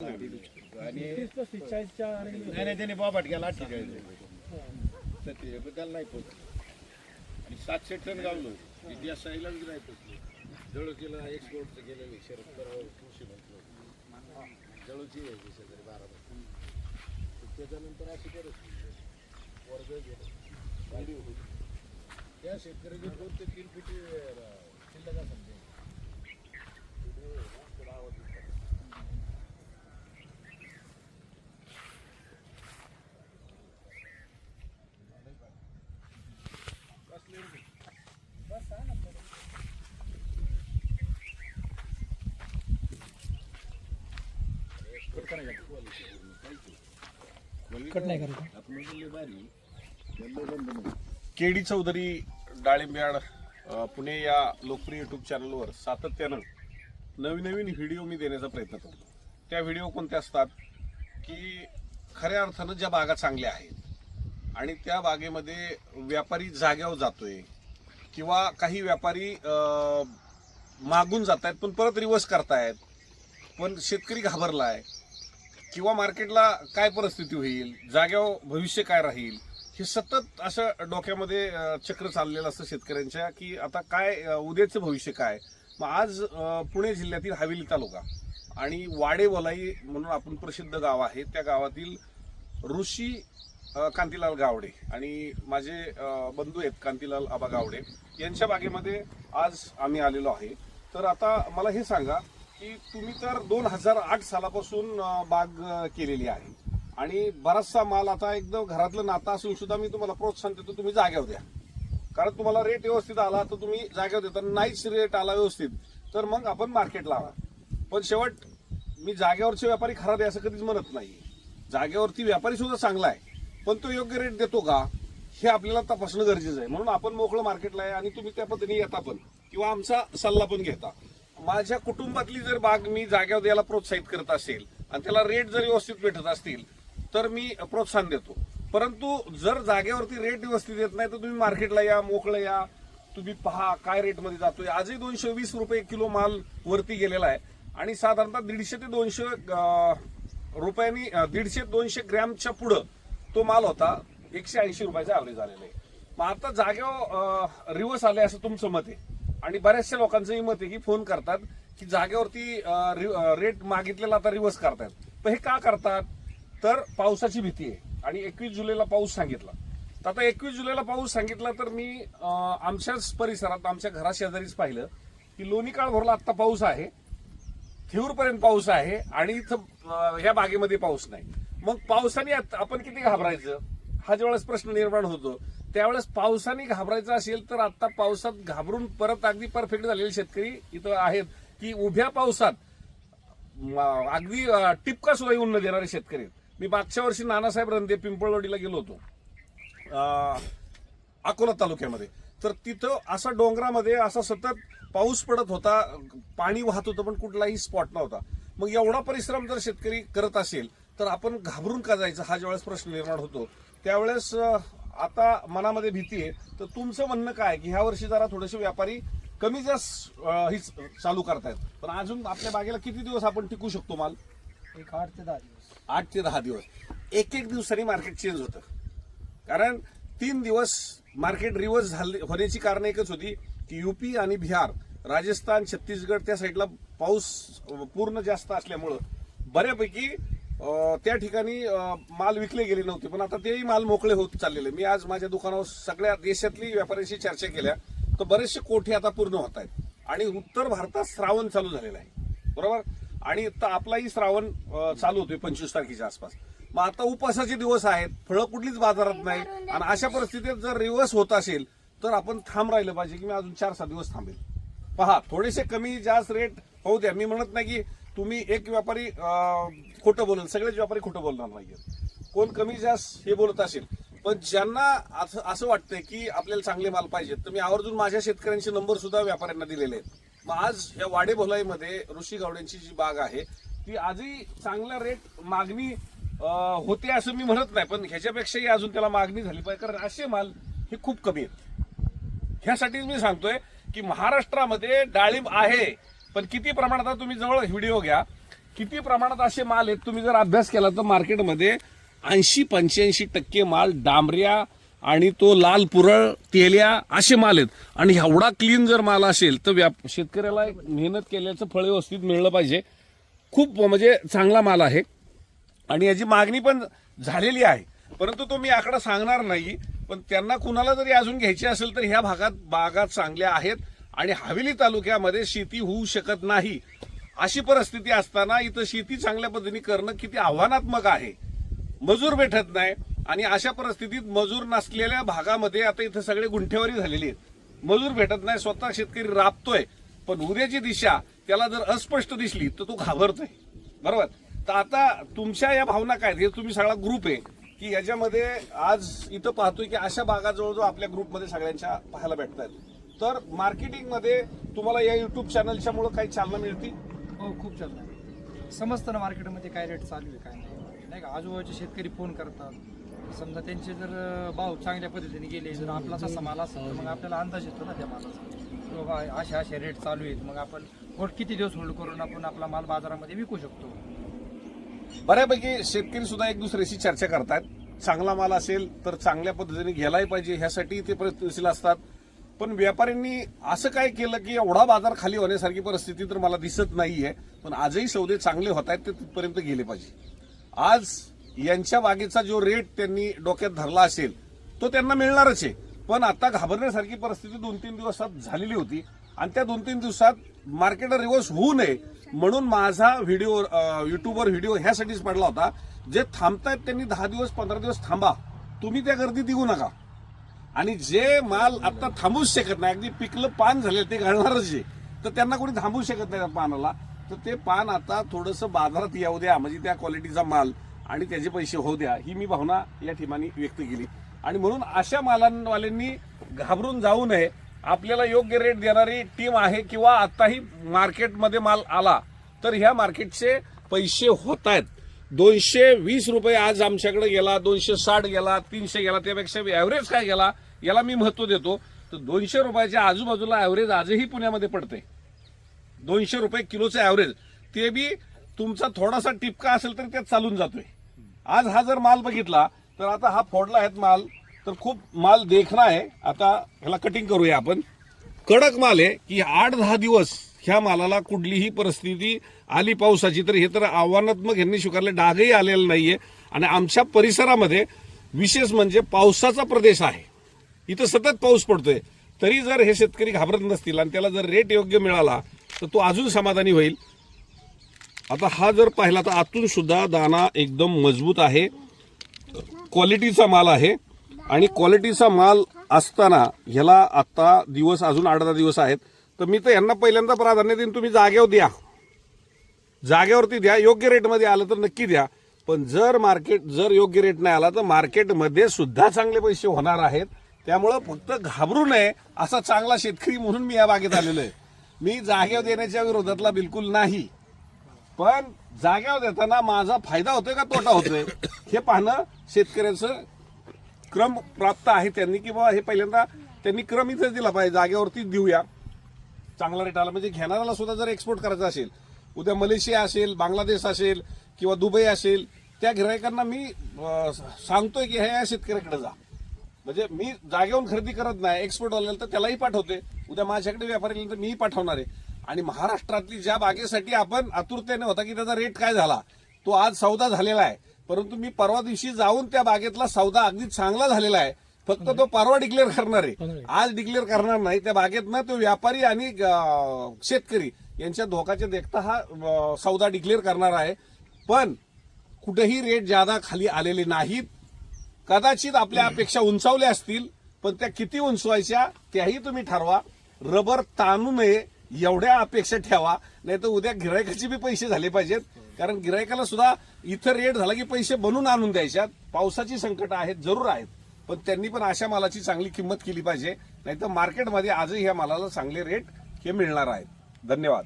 आणि नाही नाही त्याने गेला अठ्ठेचाळीस सत्तेचाळीस त्याला नाही आणि सातशे टन गावलो. इतिहास साईलाच नाही पोचलो जळू केलं एक्सपोर्टचं केलेलं शरद पवार कृषी म्हटलं जळूची यायची शेजारी बारा त्याच्यानंतर अशी करत वर्ग गेलं. गाडी होती. त्या शेतकऱ्याचे दोन ते तीन फुटी शिल्लक असेल ते. व्हिडिओ आहे ना, थोडा आवाज येतो. कट नाही केडी चौधरी डाळिंब्याड पुणे या लोकप्रिय युट्यूब चॅनलवर सातत्यानं नवीन नवीन व्हिडिओ मी देण्याचा प्रयत्न करतो. त्या व्हिडिओ कोणत्या असतात? की खऱ्या अर्थानं ज्या बागा चांगल्या आहेत आणि त्या बागेमध्ये व्यापारी जाग्यावर जातोय किंवा काही व्यापारी मागून जात आहेत पण परत रिवर्स करतायत पण शेतकरी घाबरला आहे किंवा मार्केटला काय परिस्थिती होईल जाग्यावर भविष्य काय राहील हे सतत असं डोक्यामध्ये चक्र चाललेलं असतं शेतकऱ्यांच्या की आता काय उद्याचं भविष्य काय? मग आज पुणे जिल्ह्यातील हवेली तालुका आणि वाडेवलाई म्हणून आपण प्रसिद्ध गाव आहे त्या गावातील ऋषी कांतीलाल गावडे आणि माझे बंधू आहेत कांतीलाल आबा गावडे. यांच्या बागेमध्ये आज आम्ही आलेलो आहे. तर आता मला हे सांगा की तुम्ही तर दोन हजार आठ सालापासून बाग केलेली आहे. आणि बराचसा माल आता एकदम घरातलं नातं असून सुद्धा मी तुम्हाला प्रोत्साहन देतो तुम्ही जाग्यावर द्या. कारण तुम्हाला रेट व्यवस्थित आला तर तुम्ही जाग्यावर देता. नाहीच रेट आला व्यवस्थित तर मग आपण मार्केटला आला पण शेवट मी जागेवरचे व्यापारी खराब आहे असं कधीच म्हणत नाही. जागेवरती व्यापारी सुद्धा चांगला आहे पण तो योग्य रेट देतो का हे आपल्याला तपासणं गरजेचं आहे. म्हणून आपण मोकळं मार्केटला आहे आणि तुम्ही त्या पद्धतीने येता पण. किंवा आमचा सल्ला पण घेता. माझ्या कुटुंबातली जर बाग मी जाग्यावर द्यायला प्रोत्साहित करत असेल आणि त्याला रेट जर व्यवस्थित भेटत असतील तर मी प्रोत्साहन देतो. परंतु जर जागेवरती रेट व्यवस्थित येत नाही तर तुम्ही मार्केटला या मोकळं या तुम्ही पहा काय रेटमध्ये जातोय. आजही दोनशे वीस रुपये किलो माल वरती गेलेला आहे. आणि साधारणतः दीडशे ते दोनशे रुपयांनी दीडशे दोनशे ग्रॅमच्या पुढं तो माल होता. एकशे ऐंशी रुपयाचा ॲव्हरेज आलेला आहे. मग आता जागेवर रिवर्स आले असं तुमचं मत आहे? आणि बऱ्याचशा लोकांचंही मत आहे की फोन करतात की जागेवरती रेट मागितलेला आता रिव्हर्स करतात पण हे का करतात? तर पावसाची भीती आहे. आणि एकवीस जुलैला पाऊस सांगितला. तर आता एकवीस जुलैला पाऊस सांगितला तर मी आमच्याच परिसरात आमच्या घरा शेजारीच पाहिलं की लोणी काळ भरला आत्ता पाऊस आहे. थिऊरपर्यंत पाऊस आहे आणि इथं ह्या बागेमध्ये पाऊस नाही. मग पावसाने आपण किती घाबरायचं? हा ज्यावेळेस प्रश्न निर्माण होतो त्यावेळेस पावसाने घाबरायचं असेल तर आता पावसात घाबरून परत अगदी परफेक्ट झालेले शेतकरी इथं आहेत की उभ्या पावसात अगदी टिपका सुद्धा येऊन न देणारे शेतकरी मी मागच्या वर्षी नानासाहेब रंदे पिंपळवाडीला गेलो होतो. अकोला तालुक्यामध्ये. तर तिथं असा डोंगरामध्ये असा सतत पाऊस पडत होता. पाणी वाहत होतं पण कुठलाही स्पॉट नव्हता. मग एवढा परिश्रम जर शेतकरी करत असेल तर आपण घाबरून का जायचं? हा ज्यावेळेस प्रश्न निर्माण होतो त्यावेळेस आता मनामध्ये भीती आहे. तर तुमचं म्हणणं काय की ह्या वर्षी जरा थोडेसे व्यापारी कमी जास्त ही चालू करतायत. पण अजून आपल्या बागेला किती दिवस आपण टिकू शकतो माल? एक आठ ते दहा दिवस. आठ ते दहा दिवस. एक एक दिवसांनी मार्केट चेंज होतं. कारण तीन दिवस मार्केट रिव्हर्स झाले होण्याची कारण एकच होती की युपी आणि बिहार राजस्थान छत्तीसगड त्या साईडला पाऊस पूर्ण जास्त असल्यामुळं बऱ्यापैकी त्या ठिकाणी माल विकले गेले नव्हते पण आता तेही माल मोकळे होत चाललेले. मी आज माझ्या दुकानावर सगळ्या देशातली व्यापाऱ्यांशी चर्चा केल्या तर बरेचसे कोठे आता पूर्ण होत आहेत. आणि उत्तर भारतात श्रावण चालू झालेला आहे. बरोबर? आणि आता आपलाही श्रावण चालू होतोय पंचवीस तारखेच्या आसपास. मग आता उपासाचे दिवस आहेत फळं कुठलीच बाजारात नाही. आणि अशा परिस्थितीत जर रिवर्स होत असेल तर आपण थांब राहिलं पाहिजे की मी अजून चार सहा दिवस थांबेल. पहा थोडेसे कमी जास्त रेट होऊ द्या. मी म्हणत नाही की तुम्ही एक व्यापारी खोटं बोलेल सगळेच व्यापारी खोटं बोलणार नाहीये कोण कमी जास्त हे बोलत असेल पण ज्यांना असं असं वाटतंय की आपल्याला चांगले माल पाहिजेत तर मी आवर्जून माझ्या शेतकऱ्यांचे नंबर सुद्धा व्यापाऱ्यांना दिलेले आहेत. मग आज या वाडे भोलाईमध्ये ऋषी गावड्यांची जी बाग आहे ती आजही चांगल्या रेट मागणी होते असं मी म्हणत नाही पण ह्याच्यापेक्षाही अजून त्याला मागणी झाली पाहिजे कारण असे माल हे खूप कमी आहेत. ह्यासाठीच मी सांगतोय की महाराष्ट्रामध्ये डाळिंब आहे पण किती प्रमाणात तुम्ही जवळ व्हिडिओ घ्या किती प्रमाणात असे माल आहेत? तुम्ही जर अभ्यास केला तर मार्केटमध्ये ऐंशी पंच्याऐंशी टक्के माल डांबऱ्या आणि तो लाल पुरळ तेल्या असे माल आहेत. आणि एवढा क्लीन जर माल असेल तर व्याप शेतकऱ्याला एक मेहनत केल्याचं फळ व्यवस्थित मिळलं पाहिजे. खूप म्हणजे चांगला माल आहे. आणि याची मागणी पण झालेली आहे. परंतु तो मी आकडा सांगणार नाही पण त्यांना कुणाला जरी अजून घ्यायची असेल तर ह्या भागात बागा चांगल्या आहेत. आणि हवेली तालुक्यामध्ये शेती होऊ शकत नाही. अशी परिस्थिती असताना इथं शेती चांगल्या पद्धतीने करणं किती आव्हानात्मक आहे. मजूर भेटत नाही आणि अशा परिस्थितीत मजूर नसलेल्या भागामध्ये आता इथं सगळे गुंठेवारी झालेली आहेत. मजूर भेटत नाही स्वतः शेतकरी राबतोय पण उद्याची दिशा त्याला जर अस्पष्ट दिसली तर तो घाबरतोय. बरोबर? तर आता तुमच्या या भावना काय आहेत? हे तुम्ही सगळा ग्रुप आहे की याच्यामध्ये आज इथं पाहतोय की अशा बागा जवळजवळ आपल्या ग्रुपमध्ये सगळ्यांच्या पाहायला भेटत आहेत तर मार्केटिंगमध्ये तुम्हाला या युट्यूब चॅनलच्यामुळं काही चालना मिळतील? हो खूप चालतं आहे समजतं ना मार्केटमध्ये काय रेट चालू आहे काय नाही. नाही का? आजूबाजूचे शेतकरी फोन करतात. समजा त्यांचे जर भाव चांगल्या पद्धतीने गेले जर आपला तसा माल असेल तर मग आपल्याला अंदाज येतो ना त्या मालाचा. की बाबा असे असे रेट चालू आहेत. मग आपण होल्ड किती दिवस होल्ड करून आपण आपला माल बाजारामध्ये विकू शकतो? बऱ्यापैकी शेतकरी सुद्धा एक दुसऱ्याशी चर्चा करतात. चांगला माल असेल तर चांगल्या पद्धतीने घ्यायलाही पाहिजे. ह्यासाठी ते प्रयत्नशील असतात. पण व्यापाऱ्यांनी असं काय केलं की एवढा बाजार खाली होण्यासारखी परिस्थिती तर मला दिसत नाहीये पण आजही सौदे चांगले होत आहेत ते तिथपर्यंत गेले पाहिजे. आज यांच्या बागेचा जो रेट त्यांनी डोक्यात धरला असेल तो त्यांना मिळणारच आहे. पण आता घाबरण्यासारखी परिस्थिती दोन तीन दिवसात झालेली होती आणि त्या दोन तीन दिवसात मार्केट रिव्हर्स होऊ नये म्हणून माझा व्हिडिओ युट्यूबवर व्हिडिओ ह्यासाठीच पडला होता. जे थांबतायत त्यांनी दहा दिवस पंधरा दिवस थांबा. तुम्ही त्या गर्दीत देऊ नका. आणि जे माल आता थांबूच शकत नाही अगदी पिकलं पान झाले ते घालणारच आहे. तर त्यांना कोणी थांबू शकत नाही त्या पानाला. तर ते पान आता थोडंसं बाजारात येऊ द्या म्हणजे त्या क्वालिटीचा माल आणि त्याचे पैसे होऊ द्या ही मी भावना या ठिकाणी व्यक्त केली. आणि म्हणून अशा मालांवाल्यांनी घाबरून जाऊ नये. आपल्याला योग्य रेट देणारी टीम आहे किंवा आताही मार्केटमध्ये माल आला तर ह्या मार्केटचे पैसे होत आहेत. दोनशे वीस रुपये आज आमच्याकडे गेला दोनशे साठ गेला तीनशे गेला त्यापेक्षा ॲव्हरेज काय गेला याला मी महत्त्व देतो. तर दोनशे रुपयाच्या आजूबाजूला ॲव्हरेज आजही पुण्यामध्ये पडते दोनशे रुपये किलोचं ॲव्हरेज ते बी तुमचा थोडासा टिपका असेल तर त्यात चालून जातोय. आज हा जर माल बघितला तर आता हा फोडला आहेत माल तर खूप माल देखणा आहे. आता ह्याला कटिंग करूया आपण. कडक माल आहे की आठ दहा दिवस ह्या मालाला कुठलीही परिस्थिती आली पावसाची तर हे तर आव्हानात्मक ह्यांनी स्वीकारले. डागही आलेला नाहीये. आणि आमच्या परिसरामध्ये विशेष म्हणजे पावसाचा प्रदेश आहे. इथं सतत पाऊस पडतोय. तरी जर हे शेतकरी घाबरत नसतील आणि त्याला जर रेट योग्य मिळाला तर तो अजून समाधानी होईल. आता हा जर पाहिला तर आतून सुद्धा दाना एकदम मजबूत आहे. क्वालिटीचा माल आहे. आणि क्वालिटीचा माल असताना ह्याला आता दिवस अजून आठ दहा दिवस आहेत. तर मी तर यांना पहिल्यांदा प्राधान्य देईन तुम्ही जागेवर द्या. जागेवरती द्या योग्य रेटमध्ये आलं तर नक्की द्या. पण जर मार्केट जर योग्य रेट नाही आला तर मार्केटमध्ये सुद्धा चांगले पैसे होणार आहेत. त्यामुळं फक्त घाबरू नये असा चांगला शेतकरी म्हणून मी या बागेत आलेलो आहे. मी जागेवर देण्याच्या विरोधातला बिलकुल नाही. पण जाग्यावर देताना माझा फायदा होतोय का तोटा होतोय? हे पाहणं शेतकऱ्याचं क्रम प्राप्त आहे त्यांनी की बाबा हे पहिल्यांदा त्यांनी क्रम इथेच दिला पाहिजे. जागेवरती देऊया. चांगला रेट आला. म्हणजे घेणाऱ्याला सुद्धा जर एक्सपोर्ट करायचं असेल उद्या मलेशिया असेल बांगलादेश असेल किंवा दुबई असेल त्या गिरायकांना मी सांगतोय की ह्या शेतकऱ्याकडे जा. म्हणजे मी जागेहून खरेदी करत नाही एक्सपोर्ट वाल्याला तर त्यालाही पाठवते. उद्या माझ्याकडे व्यापारी तर मीही पाठवणार आहे. आणि महाराष्ट्रातली ज्या बागेसाठी आपण आतुरतेने होता की त्याचा रेट काय झाला तो आज सौदा झालेला आहे. परंतु मी परवा दिवशी जाऊन त्या बागेतला सौदा अगदी चांगला झालेला आहे. फक्त तो परवा डिक्लेअर करणार आहे. आज डिक्लेअर करणार नाही. त्या बागेतनं तो व्यापारी आणि शेतकरी यांच्या धोकाच्या देखता हा सौदा डिक्लेअर करणार आहे. पण कुठेही रेट जादा खाली आलेले नाहीत. कदाचित आपल्या अपेक्षा उंचावल्या असतील पण त्या किती उंचवायच्या त्याही तुम्ही ठरवा. रबर ताणू नये एवढ्या अपेक्षा ठेवा. नाही तर उद्या गिरायकाचे बी पैसे झाले पाहिजेत. कारण गिरायकाला सुद्धा इथं रेट झाला की पैसे बनवून आणून द्यायच्यात. पावसाची संकट आहेत जरूर आहेत. पण त्यांनी पण अशा मालाची चांगली किंमत केली पाहिजे. नाहीतर मार्केटमध्ये आजही ह्या मालाला चांगले रेट हे मिळणार आहेत. धन्यवाद.